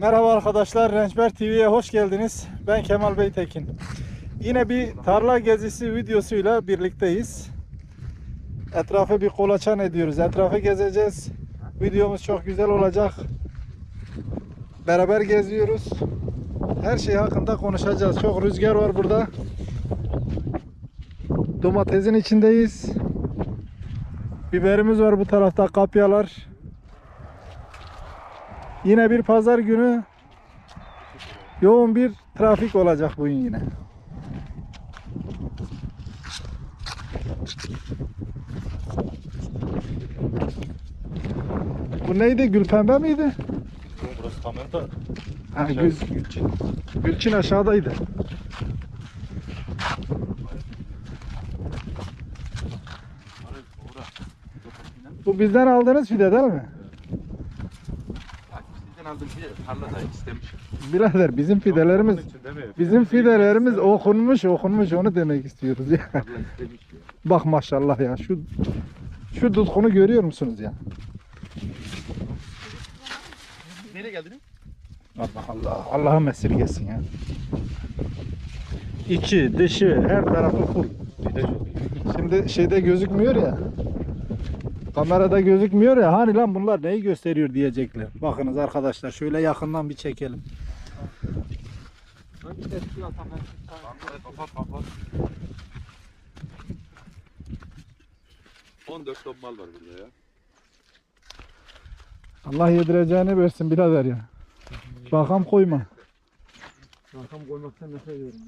Merhaba arkadaşlar, Rençber TV'ye hoş geldiniz. Ben Kemal Beytekin. Yine bir tarla gezisi videosuyla birlikteyiz. Etrafı bir kolaçan ediyoruz. Etrafı gezeceğiz. Videomuz çok güzel olacak. Beraber geziyoruz. Her şey hakkında konuşacağız. Çok rüzgar var burada. Domatesin içindeyiz. Biberimiz var bu tarafta kapyalar. Yine bir pazar günü yoğun bir trafik olacak bugün yine. Bu neydi? Gülpembe miydi? Burası kamera da Ha, Gül, Gülçin. Gülçin aşağıdaydı. Bu bizden aldığınız fide değil mi? İstemiş. Birader bizim fidelerimiz bizim fidelerimiz okunmuş okunmuş onu demek istiyoruz ya. Tarla istemiş ya. Bak maşallah ya şu şu tutkunu görüyor musunuz ya? Nereye geldiniz? Allah Allah Allah'ım esirgesin ya. İçi, dışı, her tarafı full. Bir de çok. Şimdi şeyde gözükmüyor ya. Kamerada gözükmüyor ya. Hani lan bunlar neyi gösteriyor diyecekler. Bakınız arkadaşlar şöyle yakından bir çekelim. 14 ton mal var burada ya. Allah yedireceğini versin birader ya. Bakam koyma. Rakam koymaktan nefret ediyorum.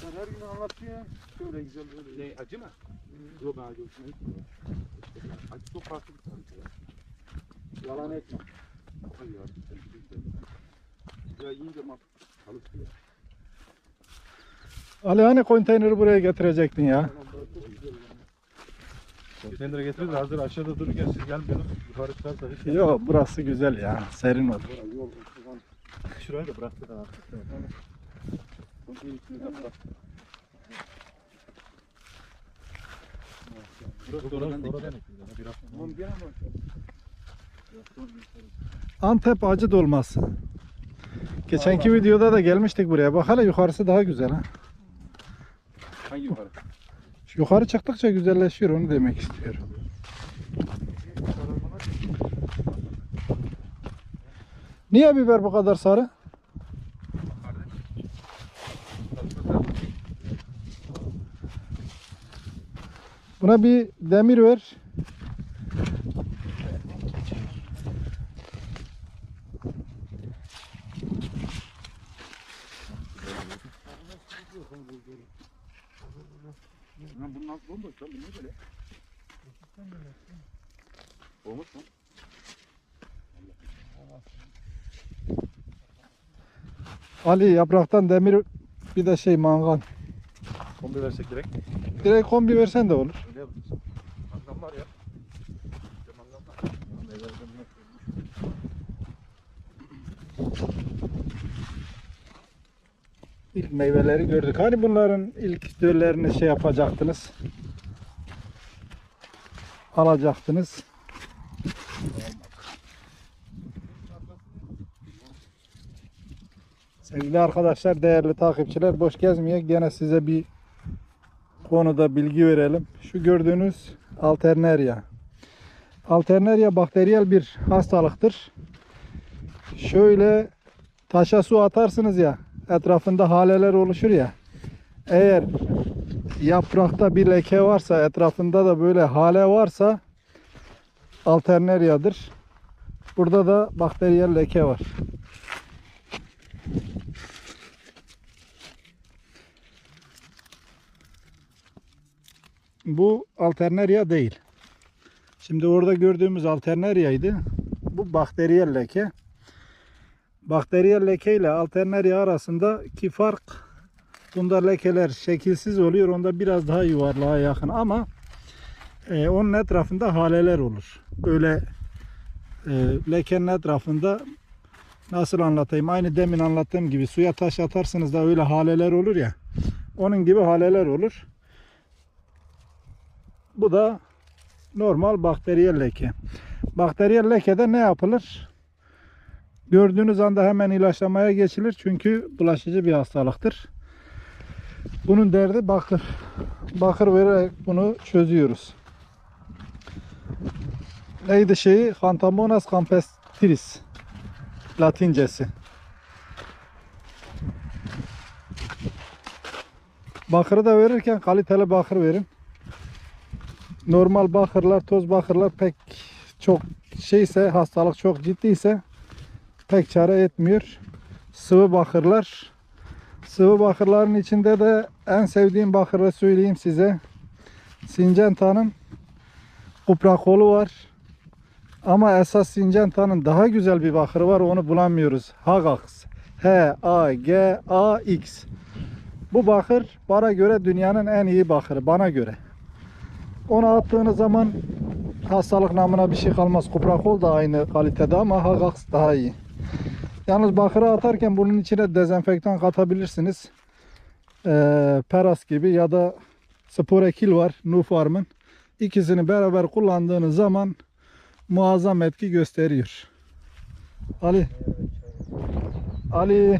Sen her gün anlatıyorsun. Şöyle güzel böyle. Ne acı mı? Yok ben acı hoşuma gitmiyor. Acı çok farklı bir tarz ya. Yalan etme. Ay ya. Ya yiyince mal çalışıyor. Ali hani konteyneri buraya getirecektin ya. Konteynere getiririz hazır aşağıda dururken siz gelmiyorsunuz. Yukarı çıkarsa hiç. Yok burası güzel ya. Serin olur. Şurayı da bıraktı da artık. Antep acı dolması. Geçenki videoda da gelmiştik buraya. Bak hele yukarısı daha güzel ha. Hangi yukarı? Yukarı çıktıkça güzelleşiyor onu demek istiyorum. Niye biber bu kadar sarı? Buna bir demir ver. Lan bunun altı bomboş lan bu ne böyle? Olmuş mu? Ali yapraktan demir bir de şey mangal. Kombi versek direkt. Direkt kombi versen de olur. Öyle yapacağız. Mangal var ya. İşte mangal var. Meyvelerden ne İlk meyveleri gördük. Hani bunların ilk döllerini şey yapacaktınız. Alacaktınız. Sevgili arkadaşlar, değerli takipçiler, boş gezmeye gene size bir konuda bilgi verelim. Şu gördüğünüz Alternaria. Alternaria bakteriyel bir hastalıktır. Şöyle taşa su atarsınız ya, etrafında haleler oluşur ya. Eğer yaprakta bir leke varsa, etrafında da böyle hale varsa Alternaria'dır. Burada da bakteriyel leke var. Bu Alternaria değil. Şimdi orada gördüğümüz Alternaria'ydı. Bu bakteriyel leke. Bakteriyel leke ile Alternaria arasındaki fark bunda lekeler şekilsiz oluyor. Onda biraz daha yuvarlığa yakın ama e, onun etrafında haleler olur. Böyle e, lekenin etrafında nasıl anlatayım? Aynı demin anlattığım gibi suya taş atarsınız da öyle haleler olur ya. Onun gibi haleler olur. Bu da normal bakteriyel leke. Bakteriyel lekede ne yapılır? Gördüğünüz anda hemen ilaçlamaya geçilir. Çünkü bulaşıcı bir hastalıktır. Bunun derdi bakır. Bakır vererek bunu çözüyoruz. Neydi şeyi? Hantamonas campestris. Latincesi. Bakırı da verirken kaliteli bakır verin. Normal bakırlar, toz bakırlar pek çok şeyse, hastalık çok ciddiyse pek çare etmiyor. Sıvı bakırlar. Sıvı bakırların içinde de en sevdiğim bakırı söyleyeyim size. Syngenta'nın kuprakolu var. Ama esas Syngenta'nın daha güzel bir bakırı var. Onu bulamıyoruz. Hagax. H-A-G-A-X. Bu bakır bana göre dünyanın en iyi bakırı. Bana göre. Onu attığınız zaman hastalık namına bir şey kalmaz. Kuprakol da aynı kalitede ama Hagax daha iyi. Yalnız bakırı atarken bunun içine dezenfektan katabilirsiniz. Ee, Peras gibi ya da Sporekil var Nufarm'ın. İkisini beraber kullandığınız zaman muazzam etki gösteriyor. Ali. Ali.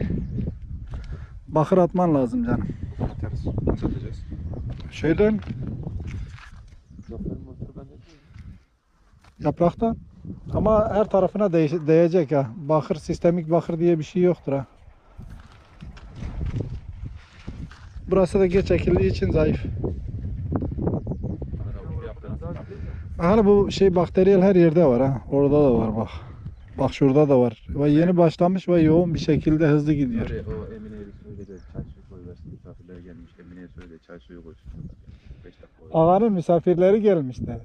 Bakır atman lazım canım. Atarız. Nasıl atacağız? Şeyden yapraktan. Ama her tarafına değiş- değecek ha. Bakır sistemik bakır diye bir şey yoktur ha. Burası da geç çekildiği için zayıf. Hani bu şey bakteriyel her yerde var ha. Orada da var bak. Bak şurada da var. Ve yeni başlamış ve yoğun bir şekilde hızlı gidiyor. Abi o Emine'ye bir söyle de çay suyu koyuversin. Misafirler gelmiş. Emine'ye söyle çay suyu koysun. 5 dakika oynar. Ağanın misafirleri gelmişler.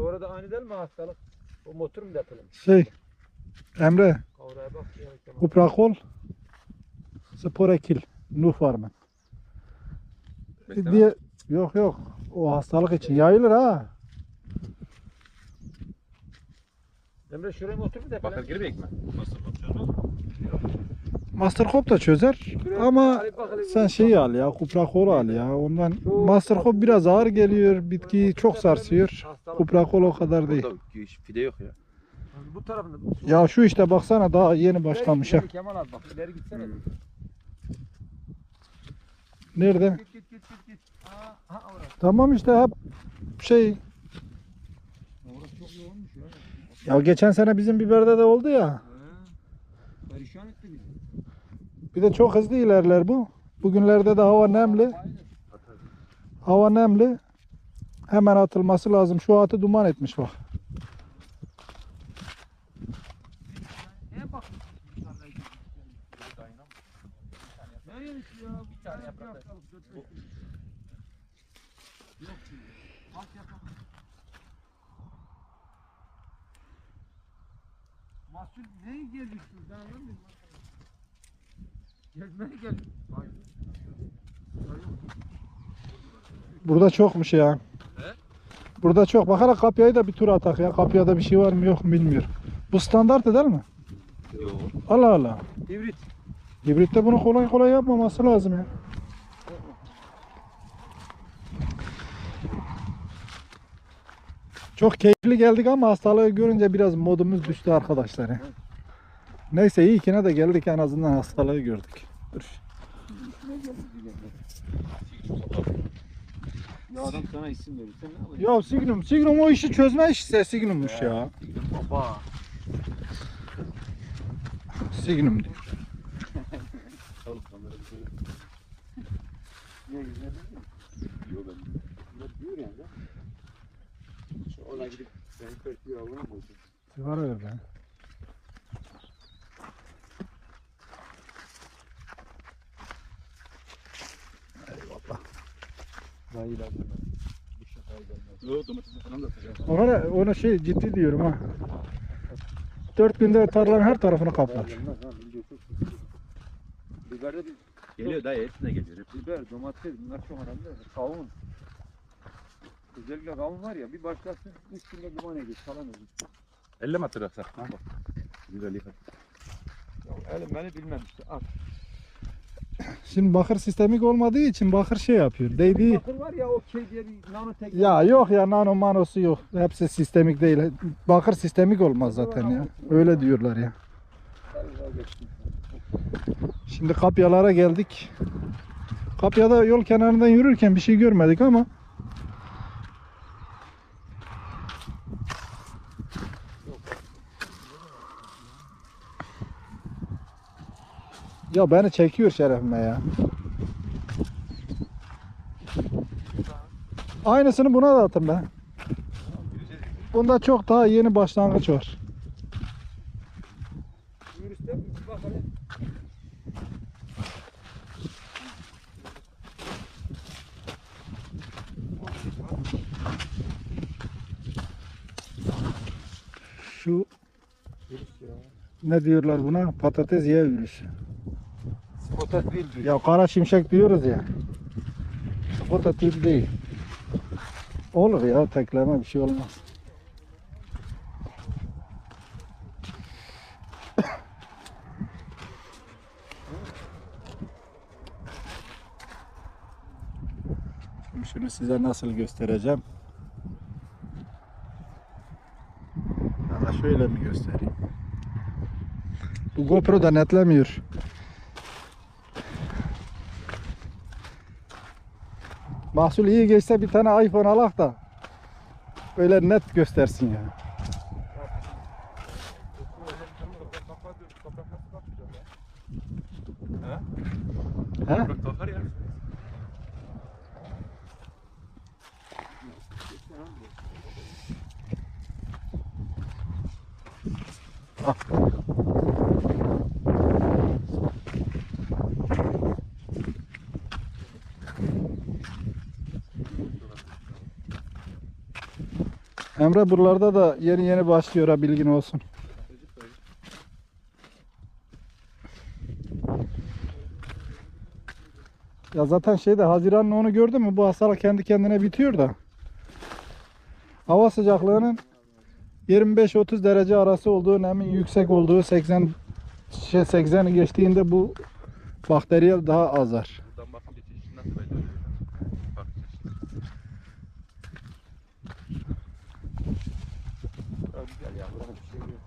Ağrı misafir. Şu arada ani değil mi hastalık? O motor mu detalım? Şey Emre Kavraya bak. Kuprakol Sporekil Nufarm'ın. Bekleme. Diye yok yok. O hastalık için yayılır ha. Emre şuraya motor mu detalım? Bakır girmeyek mi? Mastercop da çözer ama sen şeyi al ya Kuprakol al ya. Ondan Mastercop biraz ağır geliyor. Bitkiyi çok sarsıyor. Kuprakol o kadar değil. Fide yok ya. Bu tarafında. Ya şu işte baksana daha yeni başlamış ha. Kemal abi bak ileri gitsene. Hmm. Nerede? Git git git git. Aa, ha orası. Tamam işte hep şey Orası çok yoğunmuş ya. ya geçen sene bizim biberde de oldu ya. Bir de çok hızlı ilerler bu. Bugünlerde de hava nemli. Hava nemli. Hemen atılması lazım. Şu atı duman etmiş bak. Neye bakıyorsun? Ne yemiş ya? Bir tane yaprak. Yok. Bak yaprak. Mahsul neye geliyorsun? Ben anlamıyorum. Gezmeye gel. Bak. Burada çokmuş ya. Burada çok. Bakalım kapıyı da bir tur atak ya. Kapıya bir şey var mı yok mu bilmiyorum. Bu standart değil mi? Yok. Allah Allah. Hibrit. Hibritte bunu kolay kolay yapmaması lazım ya. Çok keyifli geldik ama hastalığı görünce biraz modumuz düştü arkadaşlar. Neyse iyi ki ne de geldik en azından hastalığı gördük. Dur. Ya adam sana isim verir. Sen ne yapacaksın? Ya Signum, Signum o işi çözme işi Signum'muş ya. Baba. Signum diyor. Oğlum kamera bir şey. Niye güzel? Yok ben. Diyor yani. Ona gidip seni pörtüyor avına mı koysun? Sigara ver be. Daha iyi lazım. Atacağım. Ona, ona şey ciddi diyorum ha. Dört günde tarlanın her tarafını kaplar. Biberde bir Geliyor dayı hepsine geliyor. biber, domates bunlar çok önemli. Kavun. Özellikle kavun var ya bir başlasın üç günde duman ediyor falan ediyor. Elle mi attırırsak? Güzel yıkar. Ya elim beni bilmem işte at. Şimdi bakır sistemik olmadığı için bakır şey yapıyor. Değdiği Bakır var ya o K diye nano tek. Ya yok ya nano manosu yok. Hepsi sistemik değil. Bakır sistemik olmaz zaten ya. Öyle diyorlar ya. Şimdi kapyalara geldik. Kapyada yol kenarından yürürken bir şey görmedik ama Ya beni çekiyor şerefime ya. Aynısını buna da atın be. Bunda çok daha yeni başlangıç var. Şu ne diyorlar buna? Patates ye virüsü. Spotat değil virüs. Ya kara şimşek diyoruz ya. O tür değil. Olur ya tekleme bir şey olmaz. Şimdi şunu size nasıl göstereceğim? Ya da şöyle mi göstereyim? Bu GoPro da netlemiyor. Mahsul iyi geçse bir tane iPhone alak da öyle net göstersin yani. He? Kalkar ya. Emre buralarda da yeni yeni başlıyor ha bilgin olsun. Ya zaten şeyde Haziran'ın onu gördün mü bu hastalık kendi kendine bitiyor da. Hava sıcaklığının 25-30 derece arası olduğu, nemin yüksek olduğu 80 şey 80'i geçtiğinde bu bakteriyel daha azar. Buradan bakınca çeşit nasıl belli oluyor? Farklı çeşit. Abi güzel ya. Burada bir şey yok.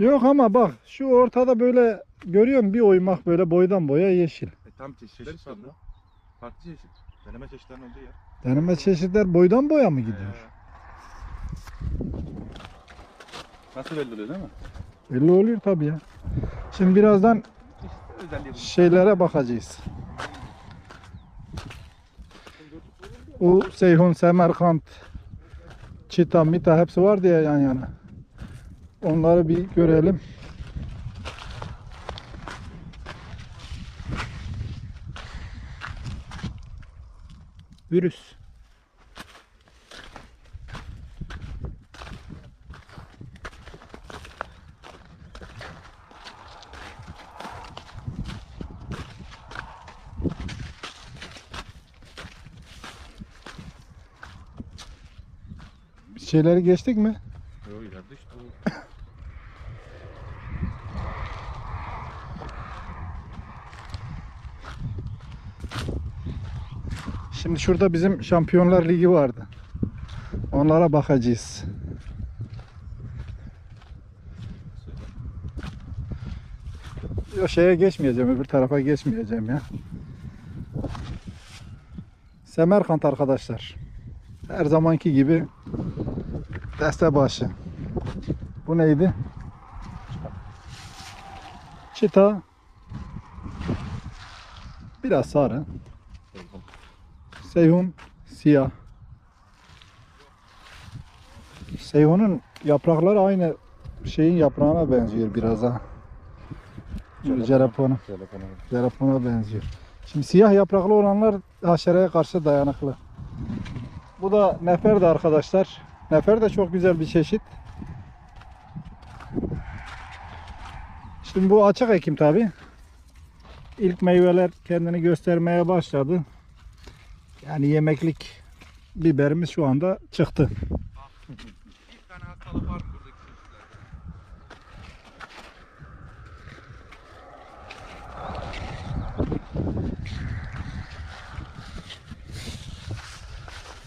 Yok ama bak şu ortada böyle görüyorum bir oymak böyle boydan boya yeşil. E, tam çeşitleri farklı. Farklı çeşit. Deneme çeşitlerinin olduğu yer. Deneme çeşitler boydan boya mı gidiyor? Ee, Nasıl belli oluyor değil mi? Belli oluyor tabii ya. Şimdi birazdan İşte şeylere bakacağız. O Seyhun, Semerkant, Çita, Mita hepsi var diye yan yana. Onları bir görelim. Virüs. Şeyleri geçtik mi? Yok ileride işte. Şimdi şurada bizim Şampiyonlar Ligi vardı. Onlara bakacağız. Yo şeye geçmeyeceğim, öbür tarafa geçmeyeceğim ya. Semerkant arkadaşlar. Her zamanki gibi deste başı. Bu neydi? Çita. Biraz sarı. Seyhun siyah. Seyhun'un yaprakları aynı şeyin yaprağına benziyor biraz ha. Jerapona. Telefonu. Jerapona benziyor. Şimdi siyah yapraklı olanlar haşereye karşı dayanıklı. Bu da nefer de arkadaşlar. Nefer de çok güzel bir çeşit. Şimdi bu açık ekim tabi. İlk meyveler kendini göstermeye başladı. Yani yemeklik biberimiz şu anda çıktı. Bir tane hastalık var?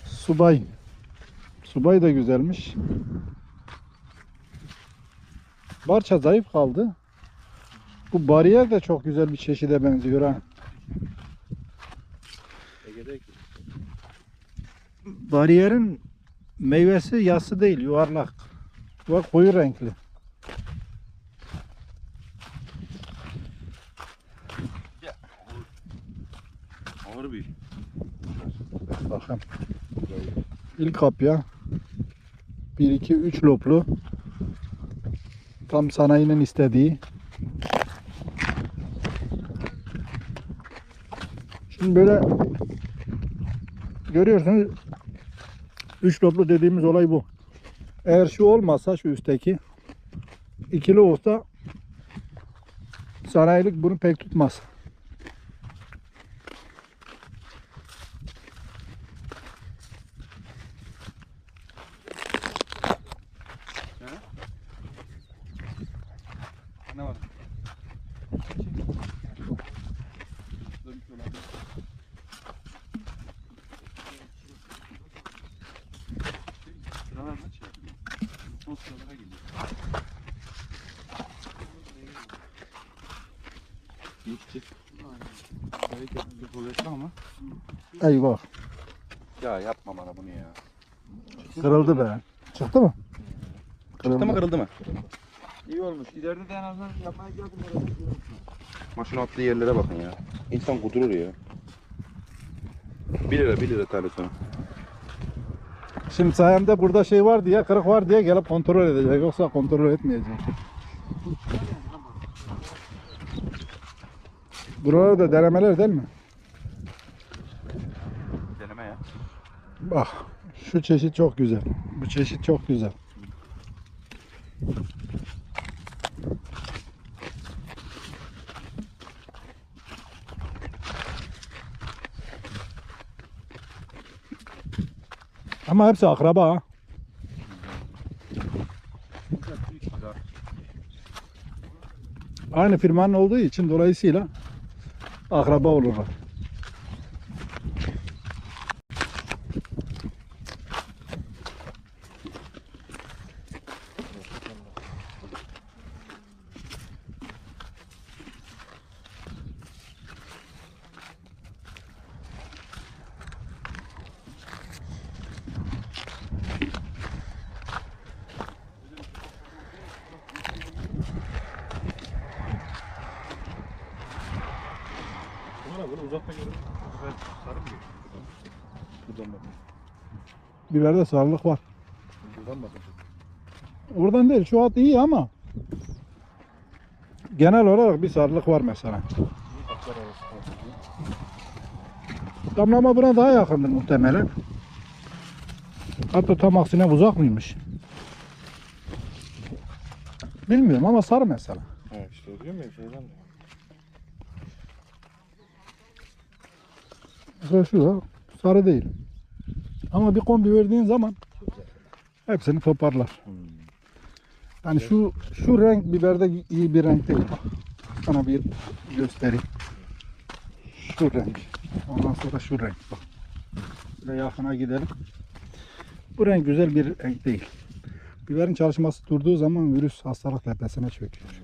Subay. Subay da güzelmiş. Barça zayıf kaldı. Bu bariyer de çok güzel bir çeşide benziyor ha. Bariyerin meyvesi yassı değil, yuvarlak. Bak koyu renkli. ağır bir. Bakın. İlk kapya. 1 2 3 loplu. Tam sanayinin istediği. Şimdi böyle görüyorsunuz 3 loplu dediğimiz olay bu. Eğer şu olmasa şu üstteki ikili olsa sanayilik bunu pek tutmaz. Ne var? Sıralar ya? Son sıralara geliyor. Gitti. Kuvvetli ama. Eyvah. Ya yapma bana bunu ya. Kırıldı be. Çıktı mı? Çıktı mı kırıldı mı? İyi olmuş. İleride de en azından yapmaya geldim. Maşın attığı yerlere bakın ya. İnsan kudurur ya. 1 lira 1 lira tane sonra. Şimdi sayemde burada şey var diye, kırık var diye gelip kontrol edecek. Yoksa kontrol etmeyecek. Buralar da denemeler değil mi? Deneme ya. Bak şu çeşit çok güzel. Bu çeşit çok güzel. Ama hepsi akraba. Aynı firmanın olduğu için dolayısıyla akraba olurlar. Buradan bak. Biberde sarılık var. Oradan değil şu at iyi ama genel olarak bir sarılık var mesela. Damlama buna daha yakındır muhtemelen. Hatta tam aksine uzak mıymış? Bilmiyorum ama sarı mesela. Evet işte diyorum ya şeyden. Mesela şu da sarı değil. Ama bir kombi verdiğin zaman hepsini toparlar. Yani şu şu renk biberde iyi bir renk değil. Sana bir göstereyim. Şu renk. Ondan sonra şu renk. Bak. Böyle yakına gidelim. Bu renk güzel bir renk değil. Biberin çalışması durduğu zaman virüs hastalık tepesine çöküyor.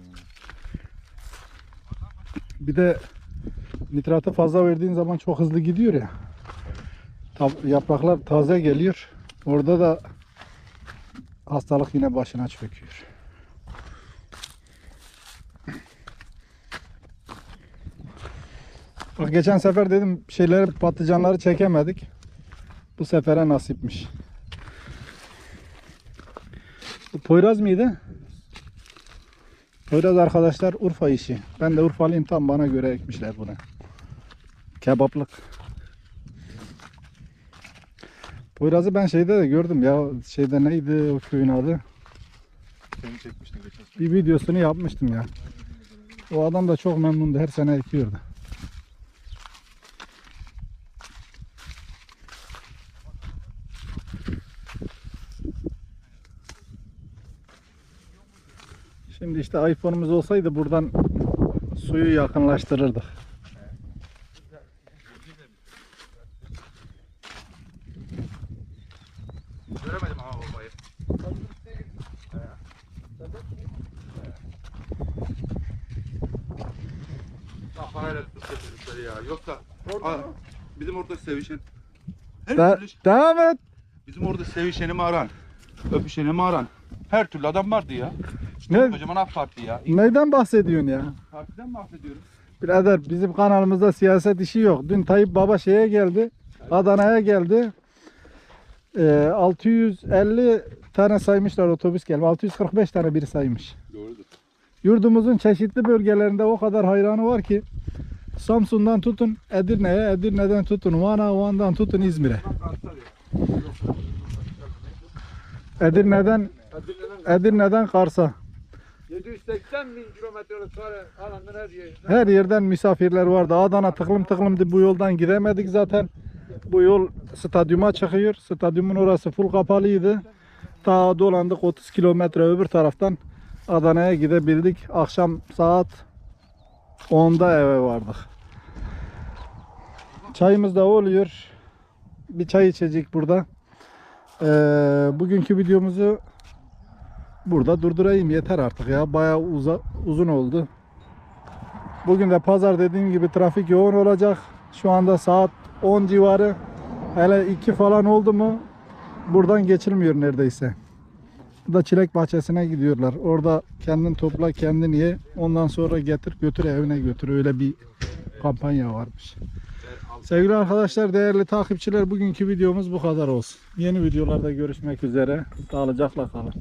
Bir de nitratı fazla verdiğin zaman çok hızlı gidiyor ya. Yapraklar taze geliyor. Orada da hastalık yine başına çöküyor. Bak geçen sefer dedim şeyleri patlıcanları çekemedik. Bu sefere nasipmiş. Bu Poyraz mıydı? Poyraz arkadaşlar Urfa işi. Ben de Urfalıyım tam bana göre ekmişler bunu. Kebaplık. Poyraz'ı ben şeyde de gördüm ya. Şeyde neydi o köyün adı? Seni çekmiştim geçen. Bir videosunu yapmıştım ya. O adam da çok memnundu. Her sene ekiyordu. Şimdi işte iPhone'umuz olsaydı buradan suyu yakınlaştırırdık. Sevişen. Her De- türlü devam et. bizim orada sevişeni mi aran? Öpüşeni mi aran? Her türlü adam vardı ya. Ne, Kocaman AK Parti ya. neyden bahsediyorsun ya? Partiden bahsediyorum. Birader bizim kanalımızda siyaset işi yok. Dün Tayyip Baba şeye geldi. Adana'ya geldi. Ee, 650 tane saymışlar otobüs gelme. 645 tane biri saymış. Doğrudur. Yurdumuzun çeşitli bölgelerinde o kadar hayranı var ki Samsun'dan tutun Edirne'ye, Edirne'den tutun Van'a, Van'dan tutun İzmir'e. Edirne'den Edirne'den Kars'a. 780 bin kilometrelik kare her yer. Her yerden misafirler vardı. Adana tıklım tıklımdı. Bu yoldan gidemedik zaten. Bu yol stadyuma çıkıyor. Stadyumun orası full kapalıydı. Ta dolandık 30 kilometre öbür taraftan Adana'ya gidebildik. Akşam saat 10'da eve vardık. Çayımız da oluyor. Bir çay içecek burada. Ee, bugünkü videomuzu burada durdurayım. Yeter artık ya. Bayağı uza, uzun oldu. Bugün de pazar dediğim gibi trafik yoğun olacak. Şu anda saat 10 civarı. Hele 2 falan oldu mu buradan geçilmiyor neredeyse. Bu da çilek bahçesine gidiyorlar. Orada kendin topla kendin ye. Ondan sonra getir götür evine götür. Öyle bir kampanya varmış. Sevgili arkadaşlar, değerli takipçiler bugünkü videomuz bu kadar olsun. Yeni videolarda görüşmek üzere. Sağlıcakla kalın.